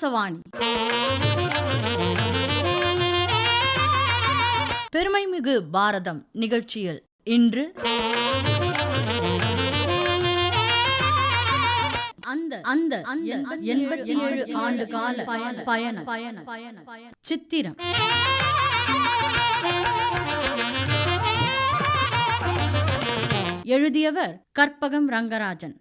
ஆகாசவாணி பெருமைமிகு பாரதம் நிகழ்ச்சியில் இன்று அந்த அந்த அந்த எண்பத்தி ஏழு ஆண்டு கால பயண பயண பயண பயண. சித்திரம். எழுதியவர் கற்பகம் ரங்கராஜன்.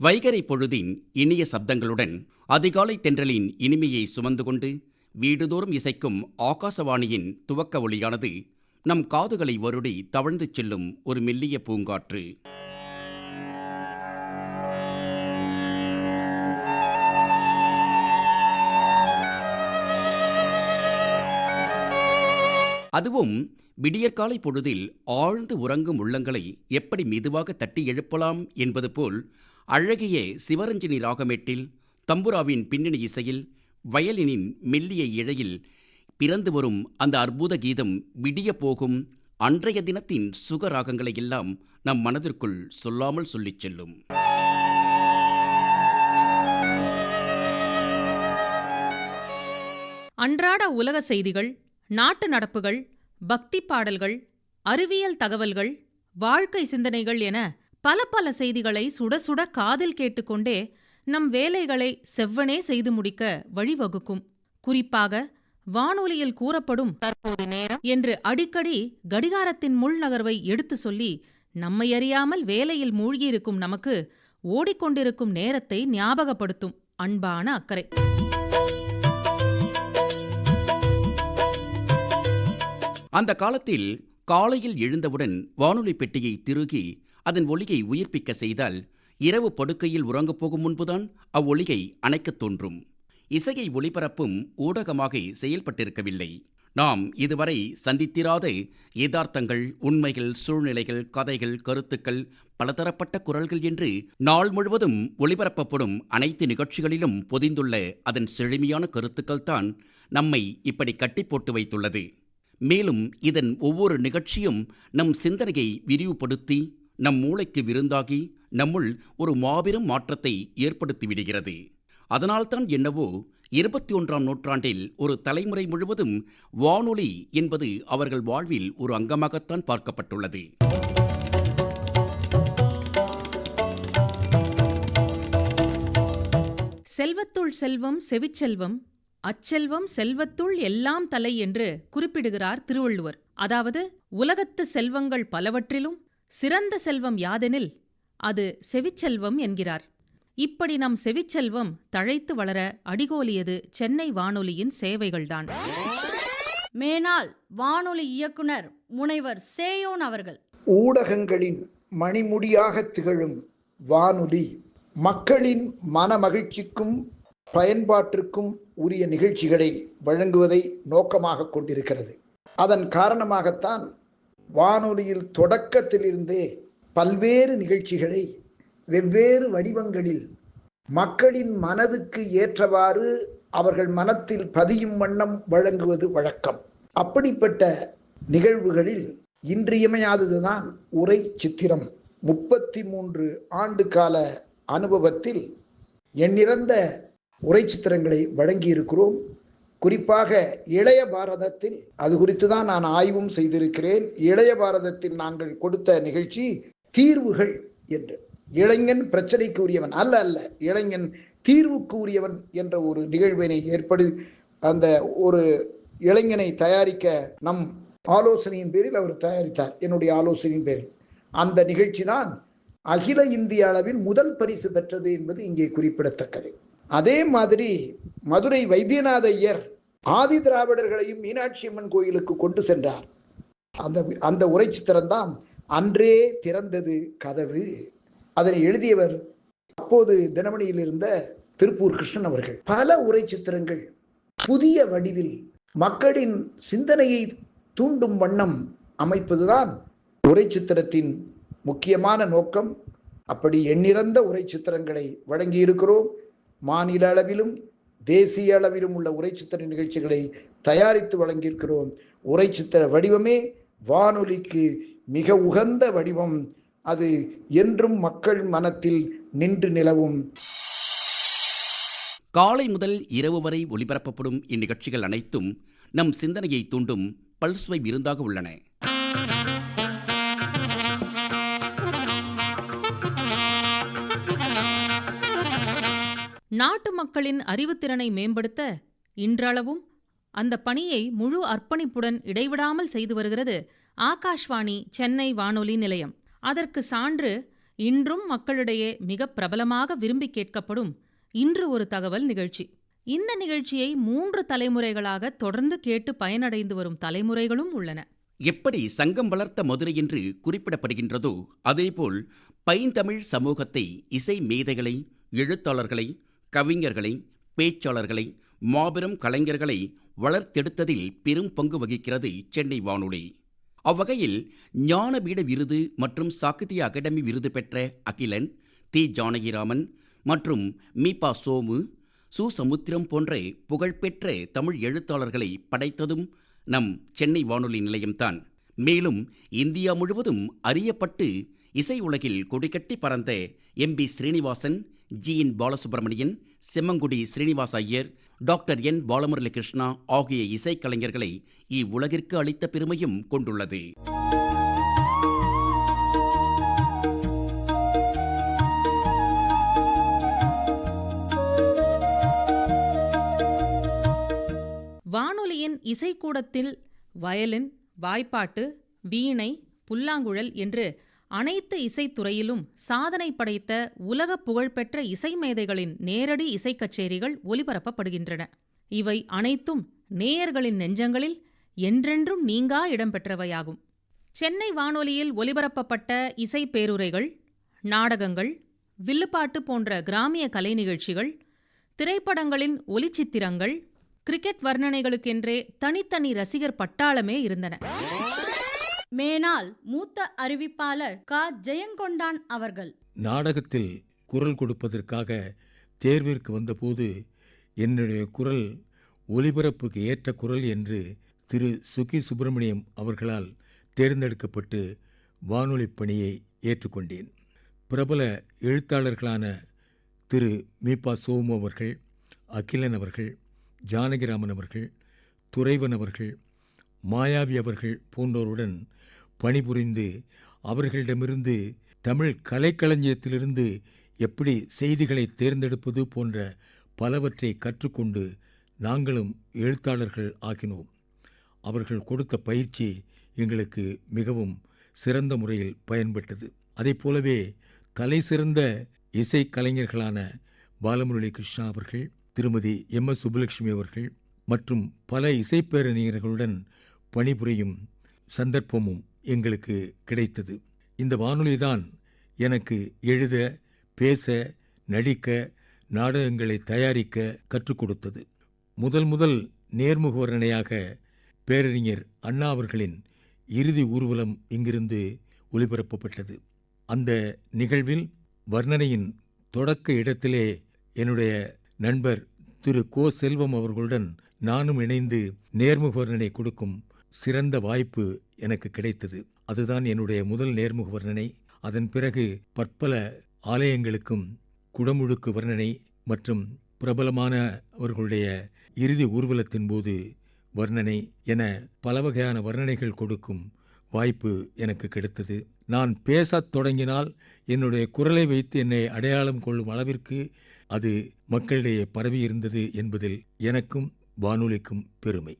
வைகரை பொழுதின் இனிய சப்தங்களுடன் அதிகாலை தென்றலின் இனிமையை சுமந்து கொண்டு வீடுதோறும் இசைக்கும் ஆகாசவாணியின் துவக்க ஒளியானது நம் காதுகளை வருடி தவழ்ந்து செல்லும் ஒரு மெல்லிய பூங்காற்று. அதுவும் விடியற்காலை பொழுதில் ஆழ்ந்து உறங்கும் உள்ளங்களை எப்படி மெதுவாக தட்டி எழுப்பலாம் என்பது போல் அழகிய சிவரஞ்சினி ராகமேட்டில் தம்புராவின் பின்னணி இசையில் வயலினின் மெல்லிய இழையில் பிறந்து வரும் அந்த அற்புத கீதம் விடிய போகும் அன்றைய தினத்தின் சுக ராகங்களை எல்லாம் நம் மனதிற்குள் சொல்லாமல் சொல்லிச் செல்லும். அன்றாட உலக செய்திகள் நாட்டு நடப்புகள் பக்தி பாடல்கள் அறிவியல் தகவல்கள் வாழ்க்கை சிந்தனைகள் என பல பல செய்திகளை சுட சுட காதில் கேட்டுக்கொண்டே நம் வேலைகளை செவ்வனே செய்து முடிக்க வழிவகுக்கும். குறிப்பாக வானொலியில் கூறப்படும் தற்போது நேரம் என்று அடிக்கடி கடிகாரத்தின் முள் நகர்வை எடுத்து சொல்லி நம்மை அறியாமல் வேலையில் மூழ்கியிருக்கும் நமக்கு ஓடிக்கொண்டிருக்கும் நேரத்தை ஞாபகப்படுத்தும் அன்பான அக்கறை. அந்த காலத்தில் காலையில் எழுந்தவுடன் வானொலி பெட்டியை திருகி அதன் ஒளியை உயிர்ப்பிக்க செய்தால் இரவு படுக்கையில் உறங்கப் போகும் முன்புதான் அவ்வொளியை அணைக்கத் தோன்றும். இசையை ஒளிபரப்பும் ஊடகமாக செயல்பட்டிருக்கவில்லை. நாம் இதுவரை சந்தித்திராத யதார்த்தங்கள் உண்மைகள் சூழ்நிலைகள் கதைகள் கருத்துக்கள் பலதரப்பட்ட குரல்கள் என்று நாள் முழுவதும் ஒளிபரப்பப்படும் அனைத்து நிகழ்ச்சிகளிலும் பொதிந்துள்ள அதன் செழுமையான கருத்துக்கள் தான் நம்மை இப்படி கட்டி போட்டு வைத்துள்ளது. மேலும் இதன் ஒவ்வொரு நிகழ்ச்சியும் நம் சிந்தனையை விரிவுபடுத்தி நம் மூளைக்கு விருந்தாகி நம்முள் ஒரு மாபெரும் மாற்றத்தை ஏற்படுத்திவிடுகிறது. அதனால்தான் என்னவோ இருபத்தி ஒன்றாம் நூற்றாண்டில் ஒரு தலைமுறை முழுவதும் வானொலி என்பது அவர்கள் வாழ்வில் ஒரு அங்கமாகத்தான் பார்க்கப்பட்டுள்ளது. செல்வத்துள் செல்வம் செவிச்செல்வம் அச்செல்வம் செல்வத்துள் எல்லாம் தலை என்று குறிப்பிடுகிறார் திருவள்ளுவர். அதாவது உலகத்து செல்வங்கள் பலவற்றிலும் சிறந்த செல்வம் யாதெனில் அது செவிச்செல்வம் என்கிறார். இப்படி நம் செவிச்செல்வம் தழைத்து வளர அடிகோலியது சென்னை வானொலியின் சேவைகள்தான். மேனாள் வானொலி இயக்குனர் முனைவர் சேயோன் அவர்கள். ஊடகங்களின் மணிமுடியாக திகழும் வானொலி மக்களின் மனமகிழ்ச்சிக்கும் பயன்பாட்டிற்கும் உரிய நிகழ்ச்சிகளை வழங்குவதை நோக்கமாக கொண்டிருக்கிறது. அதன் காரணமாகத்தான் வானொலியில் தொடக்கத்திலிருந்தே பல்வேறு நிகழ்ச்சிகளை வெவ்வேறு வடிவங்களில் மக்களின் மனதுக்கு ஏற்றவாறு அவர்கள் மனத்தில் பதியும் வண்ணம் வழங்குவது வழக்கம். அப்படிப்பட்ட நிகழ்வுகளில் இன்றியமையாததுதான் உரை சித்திரம். முப்பத்தி மூன்று ஆண்டு கால அனுபவத்தில் எண்ணிறந்த உரை சித்திரங்களை வழங்கியிருக்கிறோம். குறிப்பாக இளைய பாரதத்தில் அது குறித்து தான் நான் ஆய்வும் செய்திருக்கிறேன். இளைய பாரதத்தில் நாங்கள் கொடுத்த நிகழ்ச்சி தீர்வுகள் என்று. இளைஞன் பிரச்சனைக்கு உரியவன் அல்ல அல்ல. இளைஞன் தீர்வுக்கு உரியவன் என்ற ஒரு நிகழ்வினை ஏற்படு அந்த ஒரு இளைஞனை தயாரிக்க நம் ஆலோசனையின் பேரில் அவர் தயாரித்தார். என்னுடைய ஆலோசனையின் பேரில். அந்த நிகழ்ச்சி தான் அகில இந்திய அளவில் முதல் பரிசு பெற்றது என்பது இங்கே குறிப்பிடத்தக்கது. அதே மாதிரி மதுரை வைத்தியநாத ஐயர் ஆதி திராவிடர்களையும் மீனாட்சி அம்மன் கோயிலுக்கு கொண்டு சென்றார். அந்த அந்த உரை சித்திரம்தான் அன்றே திறந்தது கதவு. அதனை எழுதியவர் அப்போது தினமணியில் இருந்த திருப்பூர் கிருஷ்ணன் அவர்கள். பல உரை சித்திரங்கள் புதிய வடிவில் மக்களின் சிந்தனையை தூண்டும் வண்ணம் அமைப்பதுதான் உரை சித்திரத்தின் முக்கியமான நோக்கம். அப்படி எண்ணிறந்த உரை சித்திரங்களை வழங்கியிருக்கிறோம். மாநில அளவிலும் தேசிய அளவிலும் உள்ள உரை சித்திர நிகழ்ச்சிகளை தயாரித்து வழங்கியிருக்கிறோம். உரை சித்திர வடிவமே வானொலிக்கு மிக உகந்த வடிவம். அது என்றும் மக்கள் மனத்தில் நின்று நிலவும். காலை முதல் இரவு வரை ஒளிபரப்பப்படும் இந்நிகழ்ச்சிகள் அனைத்தும் நம் சிந்தனையை தூண்டும் பல்ஸ்வை விருந்தாக உள்ளன. நாட்டு மக்களின் அறிவுத்திறனை மேம்படுத்த இன்றளவும் அந்த பணியை முழு அர்ப்பணிப்புடன் இடைவிடாமல் செய்து வருகிறது ஆகாஷ்வாணி சென்னை வானொலி நிலையம். அதற்கு சான்று இன்றும் மக்களிடையே மிக பிரபலமாக விரும்பி கேட்கப்படும் இன்று ஒரு தகவல் நிகழ்ச்சி. இந்த நிகழ்ச்சியை மூன்று தலைமுறைகளாக தொடர்ந்து கேட்டு பயனடைந்து வரும் தலைமுறைகளும் உள்ளன. எப்படி சங்கம் வளர்த்த மதுரை என்று குறிப்பிடப்படுகின்றதோ அதேபோல் பைந்தமிழ் சமூகத்தை இசை மேதைகளை எழுத்தாளர்களை கவிஞர்களை பேச்சாளர்களை மாபெரும் கலைஞர்களை வளர்த்தெடுத்ததில் பெரும் பங்கு வகிக்கிறது சென்னை வானொலி. அவ்வகையில் ஞானபீட விருது மற்றும் சாகித்ய அகாடமி விருது பெற்ற அகிலன் தி. ஜானகிராமன் மற்றும் மீபா சோமு சு. சமுத்திரம் போன்ற புகழ்பெற்ற தமிழ் எழுத்தாளர்களை படைத்ததும் நம் சென்னை வானொலி நிலையம்தான். மேலும் இந்தியா முழுவதும் அறியப்பட்டு இசை உலகில் கொடிகட்டி பறந்த M. B. Srinivasan G N Balasubramanian Semmangudi Srinivas Iyer doctor என் பாலமுரளி கிருஷ்ணா ஆகிய இசைக்கலைஞர்களை இவ்வுலகிற்கு அளித்த பெருமையும் கொண்டுள்ளது. வானொலியின் இசைக்கூடத்தில் வயலின் வாய்ப்பாட்டு வீணை புல்லாங்குழல் என்று அனைத்து இசைத்துறையிலும் சாதனை படைத்த உலக புகழ்பெற்ற இசை மேதைகளின் நேரடி இசைக் கச்சேரிகள் ஒலிபரப்பப்படுகின்றன இவை அனைத்தும் நேயர்களின் நெஞ்சங்களில் என்றென்றும் நீங்கா இடம்பெற்றவையாகும். சென்னை வானொலியில் ஒலிபரப்பப்பட்ட இசை பேருரைகள் நாடகங்கள் வில்லுப்பாட்டு போன்ற கிராமிய கலை நிகழ்ச்சிகள் திரைப்படங்களின் ஒலிச்சித்திரங்கள் கிரிக்கெட் வர்ணனைகளுக்கென்றே தனித்தனி ரசிகர் பட்டாளமே இருந்தன. மேனால் மூத்த அறிவிப்பாளர் க. ஜெயங்கொண்டான் அவர்கள். நாடகத்தில் குரல் கொடுப்பதற்காக தேர்விற்கு வந்தபோது என்னுடைய குரல் ஒலிபரப்புக்கு ஏற்ற குரல் என்று திரு. சுகி சுப்பிரமணியம் அவர்களால் தேர்ந்தெடுக்கப்பட்டு வானொலி பணியை ஏற்றுக்கொண்டேன். பிரபல எழுத்தாளர்களான திரு. மீபா சோமு அவர்கள் அகிலன் அவர்கள் ஜானகிராமன் அவர்கள் துறைவன் அவர்கள் மாயாவி அவர்கள் போன்றோருடன் பணிபுரிந்து அவர்களிடமிருந்து தமிழ் கலைக்களஞ்சியத்திலிருந்து எப்படி செய்திகளை தேர்ந்தெடுப்பது போன்ற பலவற்றை கற்றுக்கொண்டு நாங்களும் எழுத்தாளர்கள் ஆகினோம். அவர்கள் கொடுத்த பயிற்சி எங்களுக்கு மிகவும் சிறந்த முறையில் பயன்பட்டது. அதை போலவே தலை சிறந்த இசைக்கலைஞர்களான பாலமுரளி கிருஷ்ணா அவர்கள் திருமதி எம். எஸ். சுப்புலட்சுமி அவர்கள் மற்றும் பல இசைப்பேரணியர்களுடன் பணிபுரியும் சந்தர்ப்பமும் எங்களுக்கு கிடைத்தது. இந்த வானொலிதான் எனக்கு எழுத பேச நடிக்க நாடகங்களை தயாரிக்க கற்றுக் கொடுத்தது. முதல் முதல் நேர்முக வர்ணனையாக பேரறிஞர் அண்ணா அவர்களின் இறுதி ஊர்வலம் இங்கிருந்து ஒளிபரப்பப்பட்டது. அந்த நிகழ்வில் வர்ணனையின் தொடக்க இடத்திலே என்னுடைய நண்பர் திரு கோ செல்வம் அவர்களுடன் நானும் இணைந்து நேர்முக வர்ணனை கொடுக்கும் சிறந்த வாய்ப்பு எனக்கு கிடைத்தது. அதுதான் என்னுடைய முதல் நேர்முக வர்ணனை. அதன் பிறகு பற்பல ஆலயங்களுக்கும் குடமுழுக்கு வர்ணனை மற்றும் பிரபலமான அவர்களுடைய இறுதி ஊர்வலத்தின் போது வர்ணனை என பல வகையான வர்ணனைகள் கொடுக்கும் வாய்ப்பு எனக்கு கிடைத்தது. நான் பேசத் தொடங்கினால் என்னுடைய குரலை வைத்து என்னை அடையாளம் கொள்ளும் அளவிற்கு அது மக்களிடையே பரவியிருந்தது என்பதில் எனக்கும் வானொலிக்கும் பெருமை.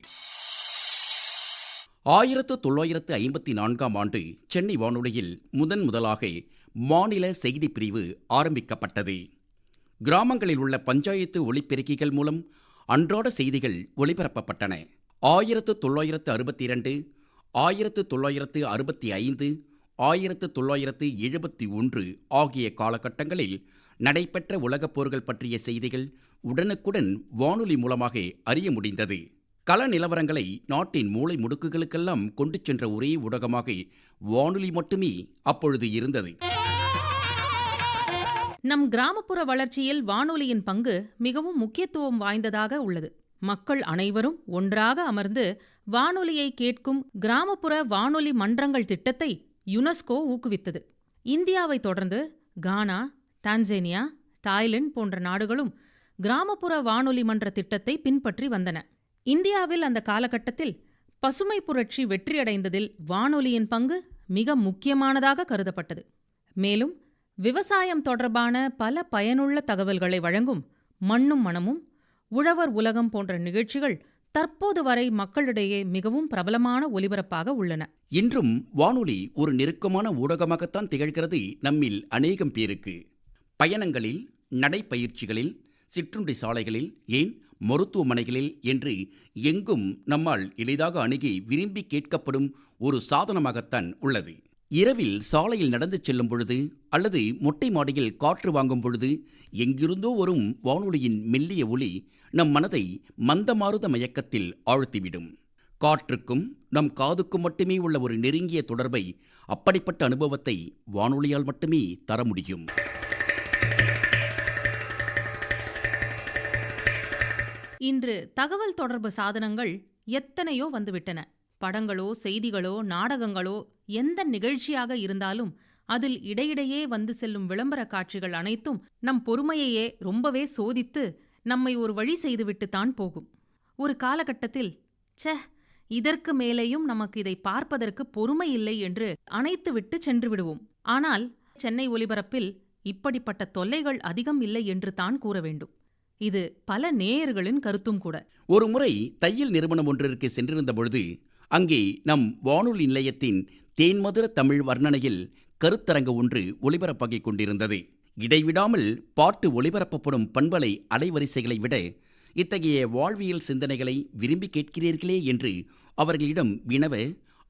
ஆயிரத்து தொள்ளாயிரத்து ஐம்பத்தி நான்காம் ஆண்டு சென்னை வானொலியில் முதன் முதலாக மாநில செய்திப் பிரிவு ஆரம்பிக்கப்பட்டது. கிராமங்களில் உள்ள பஞ்சாயத்து ஒளிப்பெருக்கிகள் மூலம் அன்றாட செய்திகள் ஒளிபரப்பப்பட்டன. ஆயிரத்து தொள்ளாயிரத்து அறுபத்தி இரண்டு ஆயிரத்து தொள்ளாயிரத்து அறுபத்தி ஐந்து ஆயிரத்து தொள்ளாயிரத்து எழுபத்தி ஒன்று ஆகிய காலகட்டங்களில் நடைபெற்ற உலகப் போர்கள் பற்றிய செய்திகள் உடனுக்குடன் வானொலி மூலமாக அறிய முடிந்தது. கள நிலவரங்களை நாட்டின் மூளை முடுக்குகளுக்கெல்லாம் கொண்டு சென்ற ஒரே ஊடகமாக வானொலி மட்டுமே அப்பொழுது இருந்தது. நம் கிராமப்புற வளர்ச்சியில் வானொலியின் பங்கு மிகவும் முக்கியத்துவம் வாய்ந்ததாக உள்ளது. மக்கள் அனைவரும் ஒன்றாக அமர்ந்து வானொலியை கேட்கும் கிராமப்புற வானொலி மன்றங்கள் திட்டத்தை யுனெஸ்கோ ஊக்குவித்தது. இந்தியாவை தொடர்ந்து கானா தான்சேனியா தாய்லாந்து போன்ற நாடுகளும் கிராமப்புற வானொலி மன்ற திட்டத்தை பின்பற்றி வந்தன. இந்தியாவில் அந்த காலகட்டத்தில் பசுமை புரட்சி வெற்றியடைந்ததில் வானொலியின் பங்கு மிக முக்கியமானதாக கருதப்பட்டது. மேலும் விவசாயம் தொடர்பான பல பயனுள்ள தகவல்களை வழங்கும் மண்ணும் மனமும் உழவர் உலகம் போன்ற நிகழ்ச்சிகள் தற்போது வரை மக்களிடையே மிகவும் பிரபலமான ஒலிபரப்பாக உள்ளன. இன்றும் வானொலி ஒரு நெருக்கமான ஊடகமாகத்தான் திகழ்கிறது நம்மில் அநேகம் பேருக்கு. பயணங்களில் நடைப்பயிற்சிகளில் சிற்றுண்டி சாலைகளில் ஏன் மருத்துவமனைகளில் என்று எங்கும் நம்மால் எளிதாக அணுகி விரும்பி கேட்கப்படும் ஒரு சாதனமாகத்தான் உள்ளது. இரவில் சாலையில் நடந்து செல்லும் பொழுது அல்லது மொட்டை மாடியில் காற்று வாங்கும் பொழுது எங்கிருந்தோ வரும் வானொலியின் மெல்லிய ஒளி நம் மனதை மந்தமாருத மயக்கத்தில் ஆழ்த்திவிடும். காற்றுக்கும் நம் காதுக்கும் மட்டுமே உள்ள ஒரு நெருங்கிய தொடர்பை அப்படிப்பட்ட அனுபவத்தை வானொலியால் மட்டுமே தர முடியும். இன்று தகவல் தொடர்பு சாதனங்கள் எத்தனையோ வந்துவிட்டன. படங்களோ செய்திகளோ நாடகங்களோ எந்த நிகழ்ச்சியாக இருந்தாலும் அதில் இடையிடையே வந்து செல்லும் விளம்பர காட்சிகள் அனைத்தும் நம் பொறுமையையே ரொம்பவே சோதித்து நம்மை ஒரு வழி செய்துவிட்டுத்தான் போகும். ஒரு காலகட்டத்தில் ச்சே இதற்கு மேலேயும் நமக்கு இதை பார்ப்பதற்கு பொறுமை இல்லை என்று அணைத்துவிட்டு சென்று விடுவோம். ஆனால் சென்னை ஒலிபரப்பில் இப்படிப்பட்ட தொல்லைகள் அதிகம் இல்லை என்று தான் கூற வேண்டும். இது பல நேயர்களின் கருத்தும் கூட. ஒரு முறை தையல் நிறுவனம் ஒன்றிற்கு சென்றிருந்த பொழுது அங்கே நம் வானொலி நிலையத்தின் தேன்மதுர தமிழ் வர்ணனையில் கருத்தரங்கு ஒன்று ஒளிபரப்பாகிக் கொண்டிருந்தது. இடைவிடாமல் பாட்டு ஒளிபரப்பப்படும் பண்பலை அலைவரிசைகளை விட இத்தகைய வாழ்வியல் சிந்தனைகளை விரும்பி கேட்கிறீர்களே என்று அவர்களிடம் வினவ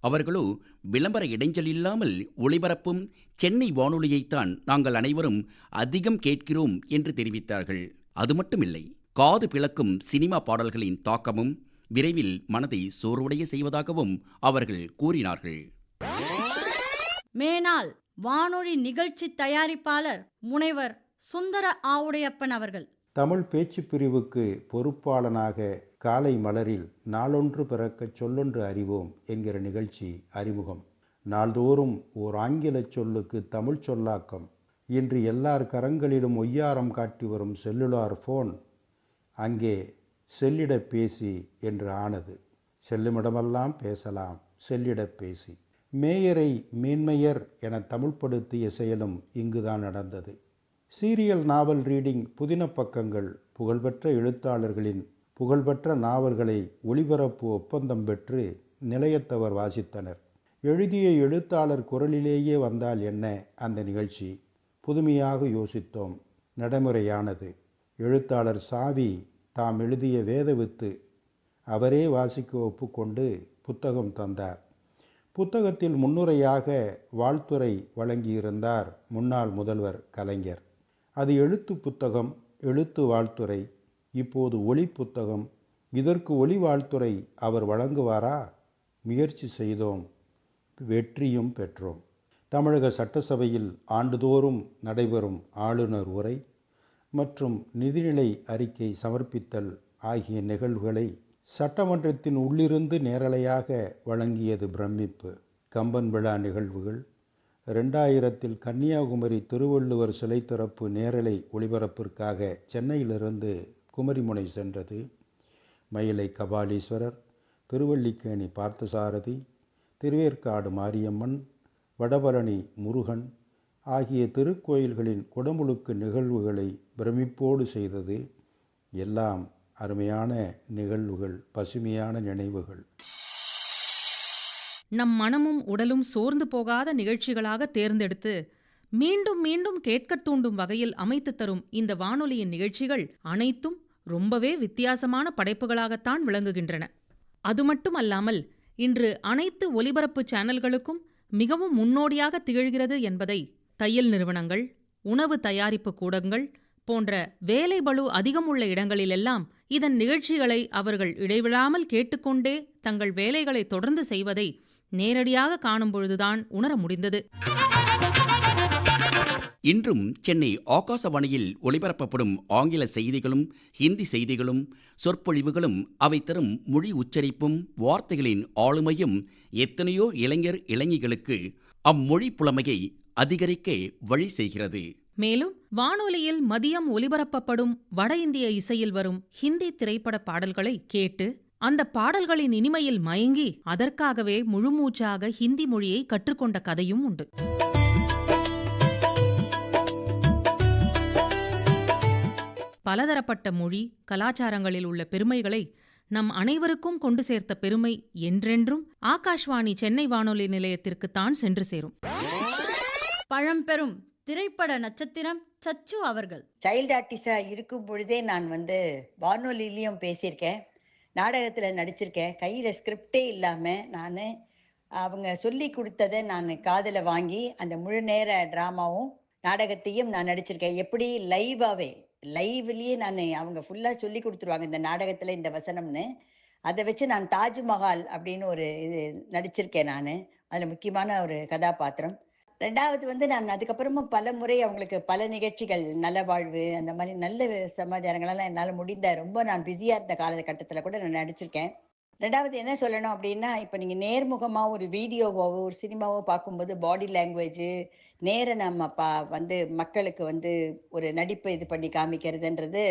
அவர்களோ விளம்பர இடைஞ்சல் இல்லாமல் ஒளிபரப்பும் சென்னை வானொலியைத்தான் நாங்கள் அனைவரும் அதிகம் கேட்கிறோம் என்று தெரிவித்தார்கள். அது மட்டுமில்லை காது பிளக்கும் சினிமா பாடல்களின் தாக்கமும் விரைவில் மனதை சோர்வுடைய செய்வதாகவும் அவர்கள் கூறினார்கள். மேனாள் வானொலி நிகழ்ச்சி தயாரிப்பாளர் முனைவர் சுந்தர ஆவுடையப்பன் அவர்கள். தமிழ் பேச்சு பிரிவுக்கு பொறுப்பாளனாக காலை மலரில் நாளொன்று பிறக்கச் சொல்லொன்று அறிவோம் என்கிற நிகழ்ச்சி அறிமுகம். நாள்தோறும் ஓர் ஆங்கிலச் சொல்லுக்கு தமிழ் சொல்லாக்கம். இன்று எல்லார் கரங்களிலும் ஒய்யாரம் காட்டி வரும் செல்லுலார் ஃபோன் அங்கே செல்லிட பேசி என்று ஆனது. செல்லுமிடமெல்லாம் பேசலாம் செல்லிட பேசி. மேயரை மேன்மையர் என தமிழ்படுத்திய செயலும் இங்குதான் நடந்தது. சீரியல் நாவல் ரீடிங் புதின பக்கங்கள் புகழ்பெற்ற எழுத்தாளர்களின் புகழ்பெற்ற நாவல்களை ஒளிபரப்பு ஒப்பந்தம் பெற்று நிலையத்தவர் வாசித்தனர். எழுதிய எழுத்தாளர் குரலிலேயே வந்தால் என்ன அந்த நிகழ்ச்சி? புதுமையாக யோசித்தோம். நடைமுறையானது. எழுத்தாளர் சாவி தாம் எழுதிய வேதவித்து அவரே வாசிக்க ஒப்புக்கொண்டு புத்தகம் தந்தார். புத்தகத்தில் முன்னுரையாக வாழ்த்துறை வழங்கியிருந்தார் முன்னாள் முதல்வர் கலைஞர். அது எழுத்து புத்தகம் எழுத்து வாழ்த்துறை இப்போது ஒளி புத்தகம் இதற்கு ஒளி வாழ்த்துறை அவர் வழங்குவாரா? முயற்சி செய்தோம். வெற்றியும் பெற்றோம். தமிழக சட்டசபையில் ஆண்டுதோறும் நடைபெறும் ஆளுநர் உரை மற்றும் நிதிநிலை அறிக்கை சமர்ப்பித்தல் ஆகிய நிகழ்வுகளை சட்டமன்றத்தின் உள்ளிருந்து நேரலையாக வழங்கியது பிரமிப்பு. கம்பன் விழா நிகழ்வுகள். ரெண்டாயிரத்தில் கன்னியாகுமரி திருவள்ளுவர் சிலை திறப்பு நேரலை ஒளிபரப்பிற்காக சென்னையிலிருந்து குமரிமுனை சென்றது. மயிலை கபாலீஸ்வரர் திருவள்ளிக்கேணி பார்த்தசாரதி திருவேற்காடு மாரியம்மன் வடபழனி முருகன் ஆகிய திருக்கோயில்களின் குடமுழுக்கு நிகழ்வுகளை பிரமிப்போடு செய்தது எல்லாம் அருமையான நிகழ்வுகள் பசுமையான நினைவுகள். நம் மனமும் உடலும் சோர்ந்து போகாத நிகழ்ச்சிகளாக தேர்ந்தெடுத்து மீண்டும் மீண்டும் கேட்கத் தூண்டும் வகையில் அமைத்து தரும் இந்த வானொலியின் நிகழ்ச்சிகள் அனைத்தும் ரொம்பவே வித்தியாசமான படைப்புகளாகத்தான் விளங்குகின்றன. அது மட்டுமல்லாமல் இன்று அனைத்து ஒலிபரப்பு சேனல்களுக்கும் மிகவும் முன்னோடியாக திகழ்கிறது என்பதை தையல் நிறுவனங்கள் உணவு தயாரிப்பு கூடங்கள் போன்ற வேலை பளு அதிகம் உள்ள இடங்களிலெல்லாம் இதன் நிகழ்ச்சிகளை அவர்கள் இடைவிடாமல் கேட்டுக்கொண்டே தங்கள் வேலைகளை தொடர்ந்து செய்வதை நேரடியாக காணும் பொழுதுதான் உணர முடிந்தது. இன்றும் சென்னை ஆகாசவாணியில் ஒளிபரப்பப்படும் ஆங்கில செய்திகளும் ஹிந்தி செய்திகளும் சொற்பொழிவுகளும் அவை தரும் மொழி உச்சரிப்பும் வார்த்தைகளின் ஆளுமையும் எத்தனையோ இளைஞர் இளைஞிகளுக்கு அம்மொழி புலமையை அதிகரிக்க வழி செய்கிறது. மேலும் வானொலியில் மதியம் ஒலிபரப்பப்படும் வட இந்திய இசையில் வரும் ஹிந்தி திரைப்பட பாடல்களை கேட்டு அந்த பாடல்களின் இனிமையில் மயங்கி அதற்காகவே முழுமூச்சாக ஹிந்தி மொழியை கற்றுக்கொண்ட கதையும் உண்டு. பலதரப்பட்ட மொழி கலாச்சாரங்களில் உள்ள பெருமைகளை நம் அனைவருக்கும் கொண்டு சேர்த்த பெருமை என்றென்றும் ஆகாஷ்வாணி சென்னை வானொலி நிலையத்திற்குத்தான் சென்று சேரும். பழம்பெரும் திரைப்பட நட்சத்திரம் சச்சு அவர்கள். சைல்டு ஆர்டிஸ்டாக இருக்கும் பொழுதே நான் வந்து வானொலியிலையும் பேசியிருக்கேன் நாடகத்தில் நடிச்சிருக்கேன். கையில் ஸ்கிரிப்டே இல்லாமல் நான் அவங்க சொல்லி கொடுத்ததை நான் காதில் வாங்கி அந்த முழு நேர ட்ராமாவும் நாடகத்தையும் நான் நடிச்சிருக்கேன். எப்படி லைவாகவே லைவ்லேயே நான் அவங்க ஃபுல்லாக சொல்லி கொடுத்துருவாங்க இந்த நாடகத்தில் இந்த வசனம்னு. அதை வச்சு நான் தாஜ்மஹால் அப்படின்னு ஒரு இது நடிச்சிருக்கேன் நான். அதில் முக்கியமான ஒரு கதாபாத்திரம். ரெண்டாவது வந்து நான் அதுக்கப்புறமும் பல முறை அவங்களுக்கு பல நிகழ்ச்சிகள் நல்ல வாழ்வு அந்த மாதிரி நல்ல சமாச்சாரங்களெல்லாம் என்னால் முடிந்த ரொம்ப நான் பிஸியாக இருந்த காலகட்டத்தில் கூட நான் நடிச்சிருக்கேன். ரெண்டாவது என்ன சொல்லணும் அப்படின்னா இப்போ நீங்கள் நேர்முகமாக ஒரு வீடியோவோ ஒரு சினிமாவோ பார்க்கும்போது பாடி லாங்குவேஜ் நேர நம்ம பா வந்து மக்களுக்கு வந்து ஒரு நடிப்பை இது பண்ணி காமிக்கிறதுன்றது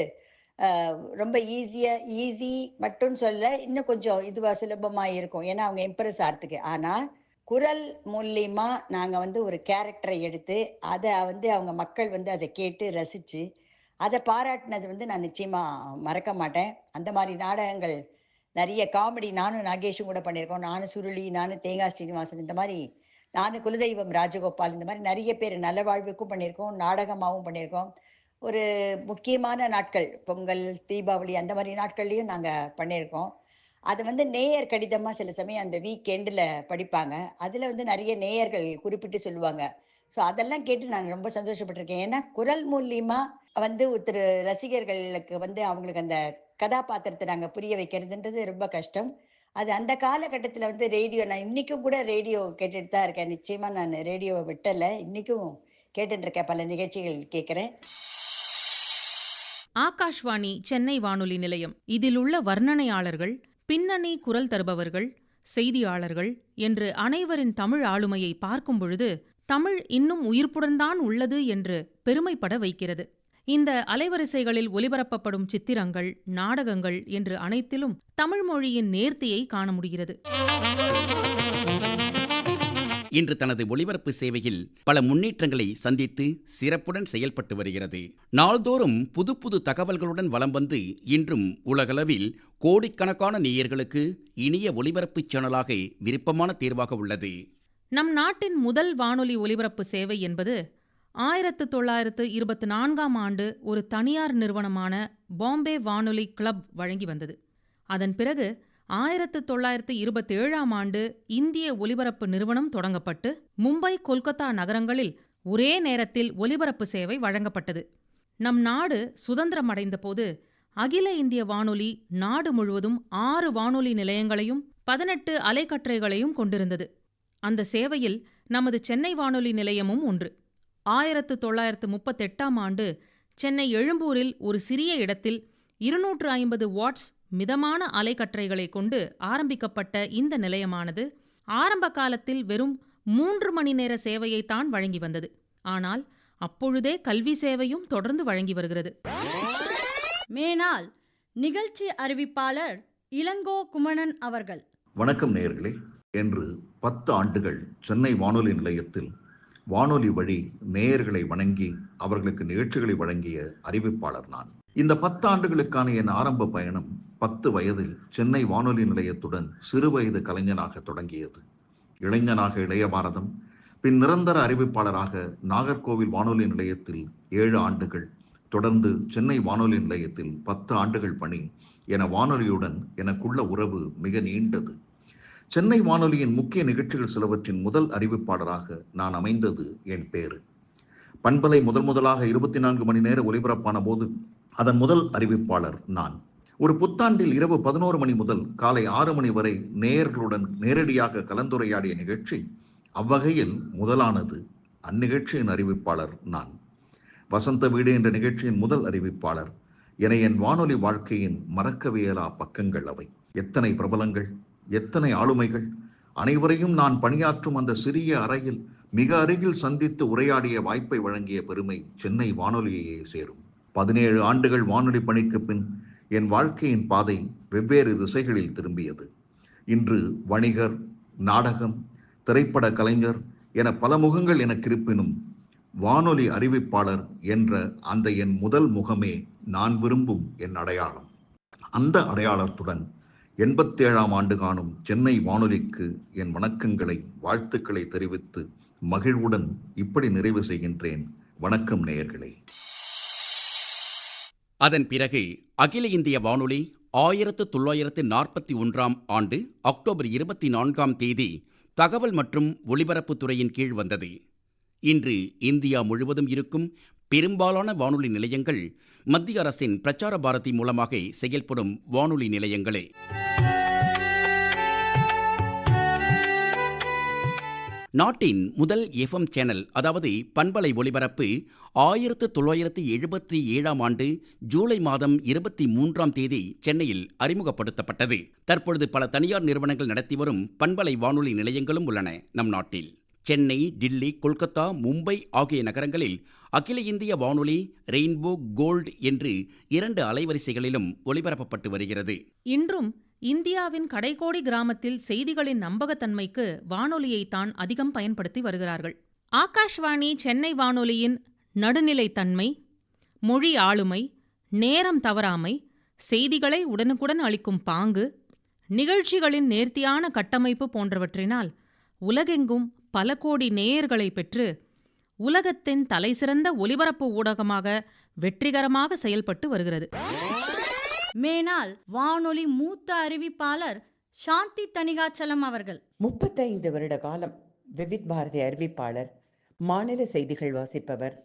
ரொம்ப ஈஸியாக ஈஸி மட்டும் சொல்ல இன்னும் கொஞ்சம் இதுவாக சுலபமாக இருக்கும். ஏன்னா அவங்க இம்ப்ரெஸ் ஆகிறதுக்கு ஆனால் குரல் மூலியமா நாங்கள் வந்து ஒரு கேரக்டரை எடுத்து அதை வந்து அவங்க மக்கள் வந்து அதை கேட்டு ரசித்து அதை பாராட்டினது வந்து நான் நிச்சயமாக மறக்க மாட்டேன். அந்த மாதிரி நாடகங்கள் நிறைய காமெடி நானும் நாகேஷும் கூட பண்ணியிருக்கோம். நானும் சுருளி நானும் தேங்காய் ஸ்ரீனிவாசன் இந்த மாதிரி நானும் குலதெய்வம் ராஜகோபால் இந்த மாதிரி நிறைய பேர் நலவாழ்வுக்கும் பண்ணியிருக்கோம் நாடகமாகவும் பண்ணியிருக்கோம். ஒரு முக்கியமான நாட்கள் பொங்கல் தீபாவளி அந்த மாதிரி நாட்கள்லையும் நாங்கள் பண்ணியிருக்கோம். அது வந்து நேயர் கடிதமாக சில சமயம் அந்த வீக் எண்டில் படிப்பாங்க. அதில் வந்து நிறைய நேயர்கள் குறிப்பிட்டு சொல்லுவாங்க. ஸோ அதெல்லாம் கேட்டு நான் ரொம்ப சந்தோஷப்பட்டிருக்கேன். ஏன்னா குரல் மூலியமாக வந்து ஒருத்தர் ரசிகர்களுக்கு வந்து அவங்களுக்கு அந்த கதாபாத்திரத்தை நாங்கள் புரிய வைக்கிறதுன்றது ரொம்ப கஷ்டம். அது அந்த காலகட்டத்தில் வந்து ரேடியோ நான் இன்றைக்கும் கூட ரேடியோ கேட்டுட்டு தான் இருக்கேன். நிச்சயமாக நான் ரேடியோவை விட்டலை. இன்றைக்கும் கேட்டுட்டு இருக்கேன் பல நிகழ்ச்சிகள் கேட்குறேன். ஆகாஷ்வாணி சென்னை வானொலி நிலையம். இதில் உள்ள வர்ணனையாளர்கள் பின்னணி குரல் தருபவர்கள் செய்தியாளர்கள் என்று அனைவரின் தமிழ் ஆளுமையை பார்க்கும் பொழுது தமிழ் இன்னும் உயிர்ப்புடன் தான் உள்ளது என்று பெருமைப்பட வைக்கிறது. இந்த அலைவரிசைகளில் ஒலிபரப்பப்படும் சித்திரங்கள் நாடகங்கள் என்று அனைத்திலும் தமிழ் மொழியின் நேர்த்தியை காண முடிகிறது. இன்று தனது ஒளிபரப்பு சேவையில் பல முன்னேற்றங்களை சந்தித்து சிறப்புடன் செயல்பட்டு வருகிறது. நாள்தோறும் புது புது தகவல்களுடன் வலம் வந்து இன்றும் உலகளவில் கோடிக்கணக்கான நேயர்களுக்கு இனிய ஒளிபரப்பு சேனலாக விருப்பமான தேர்வாக உள்ளது. நம் நாட்டின் முதல் வானொலி ஒலிபரப்பு சேவை என்பது ஆயிரத்து தொள்ளாயிரத்து இருபத்தி நான்காம் ஆண்டு ஒரு தனியார் நிறுவனமான பாம்பே வானொலி கிளப் வழங்கி வந்தது. அதன் பிறகு ஆயிரத்து தொள்ளாயிரத்து இருபத்தி ஏழாம் ஆண்டு இந்திய ஒலிபரப்பு நிறுவனம் தொடங்கப்பட்டு மும்பை கொல்கத்தா நகரங்களில் ஒரே நேரத்தில் ஒலிபரப்பு சேவை வழங்கப்பட்டது. நம் நாடு சுதந்திரம் போது அகில இந்திய வானொலி நாடு முழுவதும் ஆறு வானொலி நிலையங்களையும் பதினெட்டு அலைக்கற்றைகளையும் கொண்டிருந்தது. அந்த சேவையில் நமது சென்னை வானொலி நிலையமும் ஒன்று. ஆயிரத்து தொள்ளாயிரத்து முப்பத்தெட்டாம் ஆண்டு சென்னை எழும்பூரில் ஒரு சிறிய இடத்தில் இருநூற்று ஐம்பது வாட்ஸ் மிதமான அலைக்கற்றைகளை கொண்டு ஆரம்பிக்கப்பட்ட இந்த நிலையமானது ஆரம்ப காலத்தில் வெறும் மூன்று மணி நேர சேவையைத்தான் வழங்கி வந்தது. ஆனால் அப்பொழுதே கல்வி சேவையும் தொடர்ந்து வழங்கி வருகிறது. மேனாள் நிகழ்ச்சி அறிவிப்பாளர் இளங்கோ குமணன் அவர்கள். வணக்கம் நேயர்களே. என்று பத்து ஆண்டுகள் சென்னை வானொலி நிலையத்தில் வானொலி வழி நேயர்களை வணங்கி அவர்களுக்கு நிகழ்ச்சிகளை வழங்கிய அறிவிப்பாளர் நான். இந்த பத்து ஆண்டுகளுக்கான என் ஆரம்ப பயணம் பத்து வயதில் சென்னை வானொலி நிலையத்துடன் சிறுவயது கலைஞனாக தொடங்கியது. இளைஞனாக இளைய பாரதம் பின் நிரந்தர அறிவிப்பாளராக நாகர்கோவில் வானொலி நிலையத்தில் ஏழு ஆண்டுகள் தொடர்ந்து சென்னை வானொலி நிலையத்தில் பத்து ஆண்டுகள் பணி என வானொலியுடன் எனக்குள்ள உறவு மிக நீண்டது. சென்னை வானொலியின் முக்கிய நிகழ்ச்சிகள் சிலவற்றின் முதல் அறிவிப்பாளராக நான் அமைந்தது என் பேரு. பண்பலை முதல் முதலாக இருபத்தி நான்கு மணி நேர ஒலிபரப்பான போது அதன் முதல் அறிவிப்பாளர் நான். ஒரு புத்தாண்டில் இரவு பதினோரு மணி முதல் காலை ஆறு மணி வரை நேயர்களுடன் நேரடியாக கலந்துரையாடிய நிகழ்ச்சி அவ்வகையில் முதலானது அந்நிகழ்ச்சியின் அறிவிப்பாளர் நான். வசந்த வீடு என்ற நிகழ்ச்சியின் முதல் அறிவிப்பாளர். என என் வானொலி வாழ்க்கையின் மறக்கவியலா பக்கங்கள் அவை. எத்தனை பிரபலங்கள் எத்தனை ஆளுமைகள்? அனைவரையும் நான் பணியாற்றும் அந்த சிறிய அறையில் மிக அருகில் சந்தித்து உரையாடிய வாய்ப்பை வழங்கிய பெருமை சென்னை வானொலியையே சேரும். பதினேழு ஆண்டுகள் வானொலி பணிக்கு பின் என் வாழ்க்கையின் பாதை வெவ்வேறு திசைகளில் திரும்பியது. இன்று வணிகர் நாடகம் திரைப்பட கலைஞர் என பல முகங்கள் எனக்கு இருப்பினும் வானொலி அறிவிப்பாளர் என்ற அந்த என் முதல் முகமே நான் விரும்பும் என் அடையாளம். அந்த அடையாளத்துடன் எண்பத்தி ஏழாம் ஆண்டு காணும் சென்னை வானொலிக்கு என் வணக்கங்களை வாழ்த்துக்களை தெரிவித்து மகிழ்வுடன் இப்படி நிறைவு செய்கின்றேன். வணக்கம் நேயர்களே. அதன் பிறகு அகில இந்திய வானொலி ஆயிரத்து தொள்ளாயிரத்து நாற்பத்தி ஒன்றாம் ஆண்டு அக்டோபர் இருபத்தி நான்காம் தேதி தகவல் மற்றும் ஒலிபரப்புத்துறையின் கீழ் வந்தது. இன்று இந்தியா முழுவதும் இருக்கும் பெரும்பாலான வானொலி நிலையங்கள் மத்திய அரசின் பிரச்சார பாரதி மூலமாக செயல்படும் வானொலி நிலையங்களே. நாட்டின் முதல் எஃப்எம் சேனல் அதாவது பண்பலை ஒலிபரப்பு ஆயிரத்து தொள்ளாயிரத்து எழுபத்தி ஏழாம் ஆண்டு ஜூலை மாதம் இருபத்தி மூன்றாம் தேதி சென்னையில் அறிமுகப்படுத்தப்பட்டது. தற்பொழுது பல தனியார் நிறுவனங்கள் நடத்தி வரும் பண்பலை வானொலி நிலையங்களும் உள்ளன நம் நாட்டில். சென்னை டில்லி கொல்கத்தா மும்பை ஆகிய நகரங்களில் அகில இந்திய வானொலி ரெயின்போ கோல்ட் என்று இரண்டு அலைவரிசைகளிலும் ஒலிபரப்பப்பட்டு வருகிறது. இன்றும் இந்தியாவின் கடைகோடி கிராமத்தில் செய்திகளின் நம்பகத்தன்மைக்கு வானொலியைத்தான் அதிகம் பயன்படுத்தி வருகிறார்கள். ஆகாஷ்வாணி சென்னை வானொலியின் நடுநிலைத்தன்மை மொழி ஆளுமை நேரம் தவறாமை செய்திகளை உடனுக்குடன் அளிக்கும் பாங்கு நிகழ்ச்சிகளின் நேர்த்தியான கட்டமைப்பு போன்றவற்றினால் உலகெங்கும் பல கோடி நேயர்களை பெற்று உலகத்தின் தலைசிறந்த ஒலிபரப்பு ஊடகமாக வெற்றிகரமாக செயல்பட்டு வருகிறது. மேனால் வானொலி மூத்த அறிவிப்பாளர் சாந்தி தணிகாச்சலம் அவர்கள். முப்பத்தைந்து வருட காலம் விவித் பாரதி அறிவிப்பாளர் மாநில செய்திகள் வாசிப்பவர்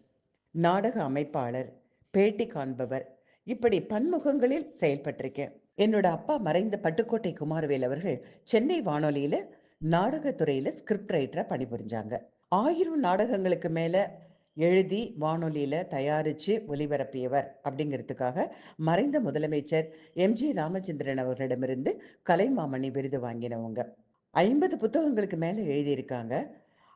நாடக அமைப்பாளர் பேட்டி காண்பவர். இப்படி பன்முகங்களில் செயல்பட்டிருக்கேன். என்னோட அப்பா மறைந்த பட்டுக்கோட்டை குமாரவேல் அவர்கள் சென்னை வானொலியில நாடகத்துறையில ஸ்கிரிப்ட் ரைட்டரா பணிபுரிஞ்சாங்க. ஆயிரம் நாடகங்களுக்கு மேல எழுதி வானொலியில தயாரிச்சு ஒலிபரப்பியவர் அப்படிங்கிறதுக்காக மறைந்த முதலமைச்சர் எம்ஜி ராமச்சந்திரன் அவர்களிடமிருந்து கலைமாமணி விருது வாங்கினவங்க. ஐம்பது புத்தகங்களுக்கு மேலே எழுதியிருக்காங்க.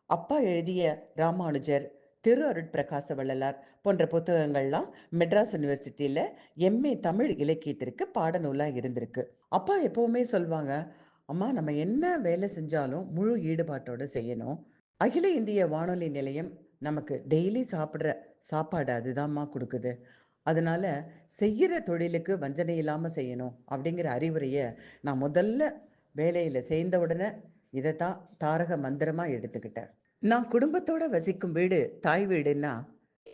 அப்பா எழுதிய ராமானுஜர் திரு. அருட்பிரகாச வள்ளலார் போன்ற புத்தகங்கள்லாம் மெட்ராஸ் யூனிவர்சிட்டியில் எம்ஏ தமிழ் இலக்கியத்திற்கு பாடநூலாக இருந்திருக்கு. அப்பா எப்பவுமே சொல்லுவாங்க அம்மா நம்ம என்ன வேலை செஞ்சாலும் முழு ஈடுபாட்டோடு செய்யணும். அகில இந்திய வானொலி நிலையம் நமக்கு டெய்லி சாப்பிட்ற சாப்பாடு அதுதாம்மா கொடுக்குது. அதனால செய்கிற தொழிலுக்கு வஞ்சனை இல்லாமல் செய்யணும் அப்படிங்கிற அறிவுரையை நான் முதல்ல வேலையில் சேர்ந்த உடனே இதை தான் தாரக மந்திரமாக எடுத்துக்கிட்டேன். நான் குடும்பத்தோட வசிக்கும் வீடு தாய் வீடுன்னா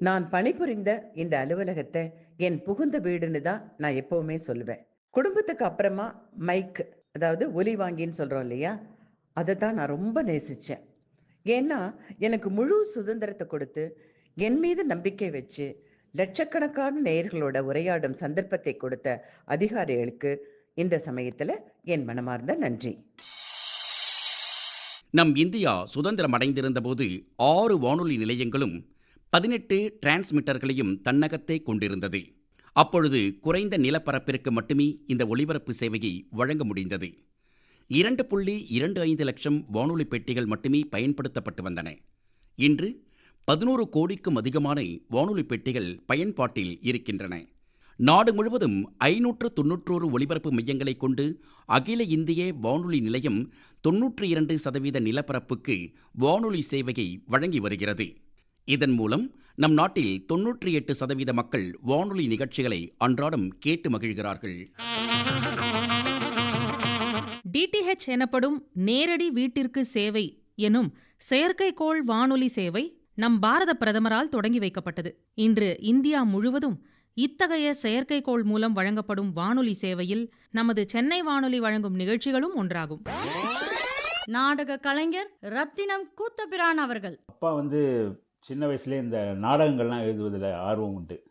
நான் பணிபுரிந்த இந்த அலுவலகத்தை என் புகுந்த வீடுன்னு தான் நான் எப்பவுமே சொல்லுவேன். குடும்பத்துக்கு அப்புறமா மைக் அதாவது ஒலி வாங்கின்னு சொல்கிறோம் இல்லையா? அதை தான் நான் ரொம்ப நேசித்தேன் ஏன்னா எனக்கு முழு சுதந்திரத்தை கொடுத்து என் மீது நம்பிக்கை வச்சு லட்சக்கணக்கான நேயர்களோட உரையாடும் சந்தர்ப்பத்தை கொடுத்த அதிகாரிகளுக்கு இந்த சமயத்தில் என் மனமார்ந்த நன்றி. நம் இந்தியா சுதந்திரம் அடைந்திருந்தபோது ஆறு வானொலி நிலையங்களும் பதினெட்டு டிரான்ஸ்மிட்டர்களையும் தன்னகத்தை கொண்டிருந்தது. அப்பொழுது குறைந்த நிலப்பரப்பிற்கு மட்டுமே இந்த ஒளிபரப்பு சேவையை வழங்க முடிந்தது. இரண்டு புள்ளி இரண்டு ஐந்து லட்சம் வானொலி பெட்டிகள் மட்டுமே பயன்படுத்தப்பட்டு வந்தன. இன்று பதினோரு கோடிக்கும் அதிகமான வானொலி பெட்டிகள் பயன்பாட்டில் இருக்கின்றன. நாடு முழுவதும் ஐநூற்று தொன்னூற்றோரு ஒலிபரப்பு மையங்களை கொண்டு அகில இந்திய வானொலி நிலையம் தொன்னூற்றி இரண்டு சதவீத நிலப்பரப்புக்கு வானொலி சேவையை வழங்கி வருகிறது. இதன் மூலம் நம் நாட்டில் தொன்னூற்றி எட்டு சதவீத மக்கள் வானொலி நிகழ்ச்சிகளை அன்றாடம் கேட்டு மகிழ்கிறார்கள். டிடிஹெச் எனப்படும் நேரடி வீட்டிற்கு சேவை எனும் செயற்கைக்கோள் வானொலி சேவை நம் பாரத பிரதமரால் தொடங்கி வைக்கப்பட்டது. இன்று இந்தியா முழுவதும் இத்தகைய செயற்கைக்கோள் மூலம் வழங்கப்படும் வானொலி சேவையில் நமது சென்னை வானொலி வழங்கும் நிகழ்ச்சிகளும் ஒன்றாகும். நாடக கலைஞர் ரத்தினம் கூத்தபிரான் அவர்கள். அப்பா வந்து சின்ன வயசுலேயே இந்த நாடகங்கள்லாம் எழுதுவதில் ஆர்வம் உண்டு.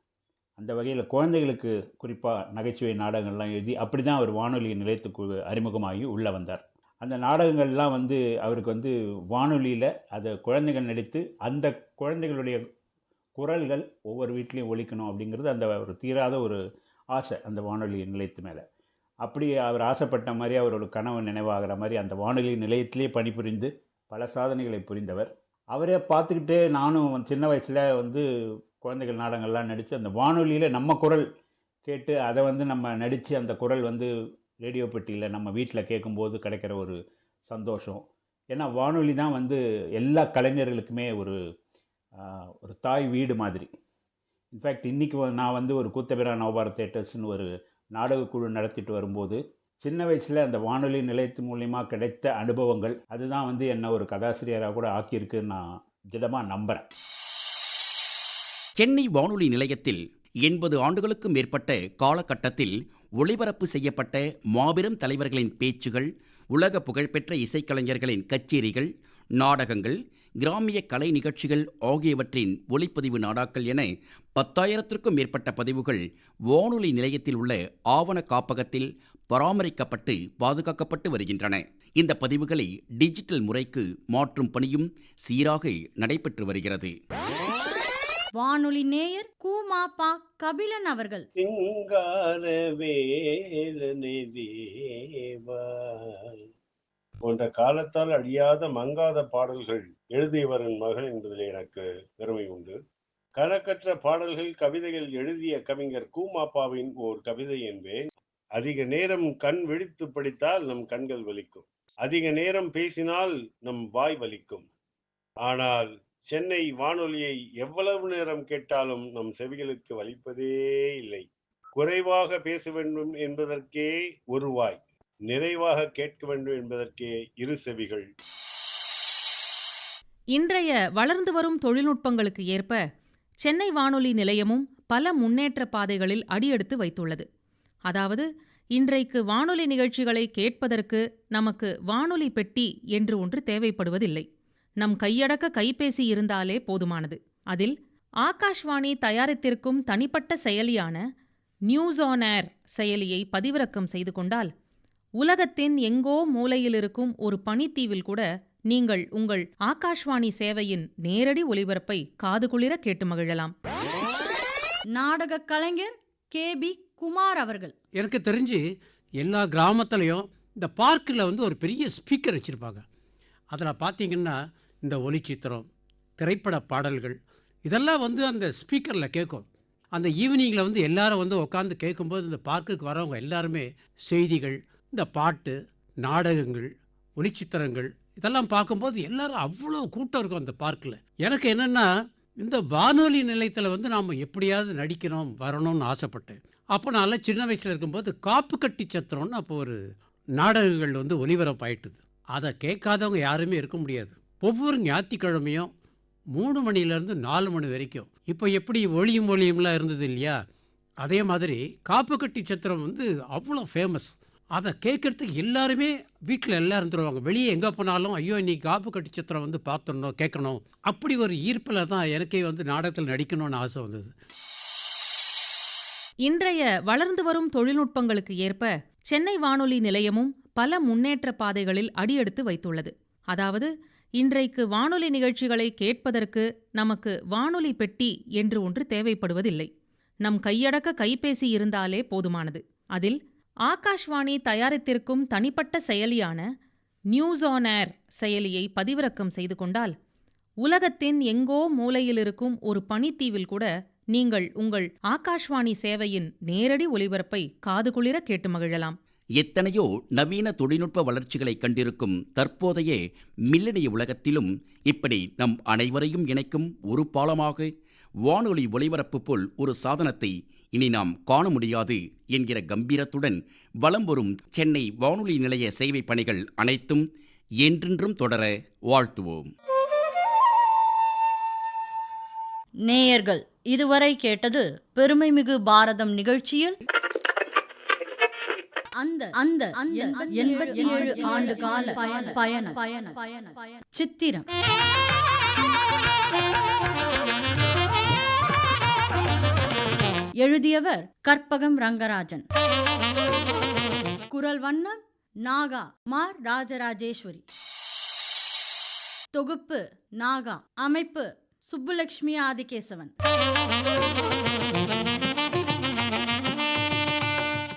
அந்த வகையில் குழந்தைகளுக்கு குறிப்பாக நகைச்சுவை நாடகங்கள்லாம் எழுதி அப்படி தான் அவர் வானொலி நிலையத்துக்கு அறிமுகமாகி உள்ளே வந்தார். அந்த நாடகங்கள்லாம் வந்து அவருக்கு வந்து வானொலியில் அதை குழந்தைகள் நடித்து அந்த குழந்தைகளுடைய குரல்கள் ஒவ்வொரு வீட்லேயும் ஒழிக்கணும் அப்படிங்கிறது அந்த ஒரு தீராத ஒரு ஆசை அந்த வானொலி நிலையத்து மேலே. அப்படி அவர் ஆசைப்பட்ட மாதிரி அவரோட கனவு நினைவாகிற மாதிரி அந்த வானொலி நிலையத்திலே பணிபுரிந்து பல சாதனைகளை புரிந்தவர். அவரே பார்த்துக்கிட்டே நானும் சின்ன வயசில் வந்து குழந்தைகள் நாடகங்கள்லாம் நடித்து அந்த வானொலியில் நம்ம குரல் கேட்டு அதை வந்து நம்ம நடித்து அந்த குரல் வந்து ரேடியோ பெட்டியில் நம்ம வீட்டில் கேட்கும்போது கிடைக்கிற ஒரு சந்தோஷம். ஏன்னா வானொலி தான் வந்து எல்லா கலைஞர்களுக்குமே ஒரு ஒரு தாய் வீடு மாதிரி. இன்ஃபேக்ட் இன்றைக்கி நான் வந்து ஒரு கூத்தபிரா நவபார தேட்டர்ஸ்னு ஒரு நாடக குழு நடத்திட்டு வரும்போது சின்ன வயசில் அந்த வானொலி நிலையத்து மூலிமா கிடைத்த அனுபவங்கள் அதுதான் வந்து என்னை ஒரு கதாசிரியராக கூட ஆக்கியிருக்குன்னு நான் திடமாக நம்புகிறேன் சென்னை வானொலி நிலையத்தில் எண்பது ஆண்டுகளுக்கும் மேற்பட்ட காலகட்டத்தில் ஒளிபரப்பு செய்யப்பட்ட மாபெரும் தலைவர்களின் பேச்சுகள் உலக புகழ்பெற்ற இசைக்கலைஞர்களின் கச்சேரிகள் நாடகங்கள் கிராமிய கலை நிகழ்ச்சிகள் ஆகியவற்றின் ஒளிப்பதிவு நாடாக்கள் என பத்தாயிரத்திற்கும் மேற்பட்ட பதிவுகள் வானொலி நிலையத்தில் உள்ள ஆவண காப்பகத்தில் பராமரிக்கப்பட்டு பாதுகாக்கப்பட்டு வருகின்றன. இந்த பதிவுகளை டிஜிட்டல் முறைக்கு மாற்றும் பணியும் சீராக நடைபெற்று வருகிறது. வானொலி நேயர் கூமாப்பா கபிலன் அவர்கள். சிங்கார வேலனை தேவா போன்ற காலத்தால் அழியாத மங்காத பாடல்கள் எழுதியவரின் மகள் என்பதில் எனக்கு பெருமை உண்டு. கணக்கற்ற பாடல்கள் கவிதைகள் எழுதிய கவிஞர் கூமாப்பாவின் ஓர் கவிதை என்பேன். அதிக நேரம் கண் விழித்து படித்தால் நம் கண்கள் வலிக்கும். அதிக நேரம் பேசினால் நம் வாய் வலிக்கும். ஆனால் சென்னை வானொலியை எவ்வளவு நேரம் கேட்டாலும் நம் செவிகளுக்கு வலிப்பதே இல்லை. குறைவாக பேச வேண்டும் என்பதற்கே ஒரு வாய் நிறைவாக கேட்க வேண்டும் என்பதற்கே இரு செவிகள். இன்றைய வளர்ந்து வரும் தொழில்நுட்பங்களுக்கு ஏற்ப சென்னை வானொலி நிலையமும் பல முன்னேற்ற பாதைகளில் அடியெடுத்து வைத்துள்ளது. அதாவது இன்றைக்கு வானொலி நிகழ்ச்சிகளை கேட்பதற்கு நமக்கு வானொலி பெட்டி என்று ஒன்று தேவைப்படுவதில்லை. நம் கையடக்க கைபேசி இருந்தாலே போதுமானது. அதில் ஆகாஷ்வாணி தயாரித்திருக்கும் தனிப்பட்ட செயலியான நியூஸ் ஆன் ஏர் செயலியை பதிவிறக்கம் செய்து கொண்டால் உலகத்தின் எங்கோ மூலையில் இருக்கும் ஒரு பனித்தீவில் கூட நீங்கள் உங்கள் ஆகாஷ்வாணி சேவையின் நேரடி ஒலிபரப்பை காதுகுளிர கேட்டு மகிழலாம். நாடக கலைஞர் கே. பி. குமார் அவர்கள். எனக்கு தெரிஞ்சு எல்லா கிராமத்துலேயும் இந்த பார்க்கில் வந்து ஒரு பெரிய ஸ்பீக்கர் வச்சுருப்பாங்க. அதில் பார்த்தீங்கன்னா இந்த ஒலிச்சித்திரம் திரைப்பட பாடல்கள் இதெல்லாம் வந்து அந்த ஸ்பீக்கரில் கேட்கும். அந்த ஈவினிங்கில் வந்து எல்லாரும் வந்து உட்காந்து கேட்கும்போது இந்த பார்க்குக்கு வரவங்க எல்லாருமே செய்திகள் இந்த பாட்டு நாடகங்கள் ஒளிச்சித்திரங்கள் இதெல்லாம் பார்க்கும்போது எல்லாரும் அவ்வளோ கூட்டம் இருக்கும் அந்த பார்க்கில். எனக்கு என்னென்னா இந்த வானொலி நிலையத்தில் வந்து நாம் எப்படியாவது நடிக்கணும் வரணும்னு ஆசைப்பட்டேன். அப்போ நான் சின்ன வயசில் இருக்கும்போது காப்பு கட்டி சத்திரம்னு அப்போ ஒரு நாடகங்கள் வந்து ஒலிபரப்பாயிட்டுது. அதை கேட்காதவங்க யாருமே இருக்க முடியாது. ஒவ்வொரு ஞாயிற்றுக்கிழமையும் மூணு மணிலேருந்து நாலு மணி வரைக்கும். இப்போ எப்படி ஒளியும் ஒளியும்லாம் இருந்தது இல்லையா? அதே மாதிரி காப்பு கட்டி சத்திரம் வந்து அவ்வளோ ஃபேமஸ் அதை கேட்குறதுக்கு எல்லாருமே வீட்டில் எல்லாம் இருந்துருவாங்க. வெளியே எங்கே போனாலும் ஐயோ இன்னைக்கு காப்பு கட்டி சித்திரம் வந்து பார்த்துடணும் கேட்கணும். அப்படி ஒரு ஈர்ப்பில் தான் எனக்கே வந்து நாடகத்தில் நடிக்கணும்னு ஆசை வந்தது. இன்றைய வளர்ந்து வரும் தொழில்நுட்பங்களுக்கு ஏற்ப சென்னை வானொலி நிலையமும் பல முன்னேற்ற பாதைகளில் அடியெடுத்து வைத்துள்ளது. அதாவது இன்றைக்கு வானொலி நிகழ்ச்சிகளை கேட்பதற்கு நமக்கு வானொலி பெட்டி என்று ஒன்று தேவைப்படுவதில்லை. நம் கையடக்க கைபேசி இருந்தாலே போதுமானது. அதில் ஆகாஷ்வாணி தயாரித்திருக்கும் தனிப்பட்ட செயலியான நியூஸ் ஆன் ஏர் செயலியை பதிவிறக்கம் செய்து கொண்டால் உலகத்தின் எங்கோ மூலையில் இருக்கும் ஒரு பனித்தீவில் கூட நீங்கள் உங்கள் ஆகாஷ்வாணி சேவையின் நேரடி ஒலிபரப்பை காதுகுளிர கேட்டு மகிழலாம். எத்தனையோ நவீன தொழில்நுட்ப வளர்ச்சிகளை கண்டிருக்கும் தற்போதைய மில்லனிய உலகத்திலும் இப்படி நம் அனைவரையும் இணைக்கும் ஒரு பாலமாக வானொலி ஒளிபரப்பு போல் ஒரு சாதனத்தை இனி நாம் காண முடியாது என்கிற கம்பீரத்துடன் வலம் வரும் சென்னை வானொலி நிலைய சேவை பணிகள் அனைத்தும் என்றென்றும் தொடர வாழ்த்துவோம். நேயர்கள் இதுவரை கேட்டது பெருமைமிகு பாரதம் நிகழ்ச்சியில் அந்த அந்த அந்த எண்பத்தி ஏழு ஆண்டு கால பயண பயண பயண சித்திரம். எழுதியவர் கற்பகம் ரங்கராஜன். குரல் வண்ணம் நாகா மார் ராஜராஜேஸ்வரி. தொகுப்பு நாகா அமைப்பு சுப்புலட்சுமி ஆதிகேசவன்.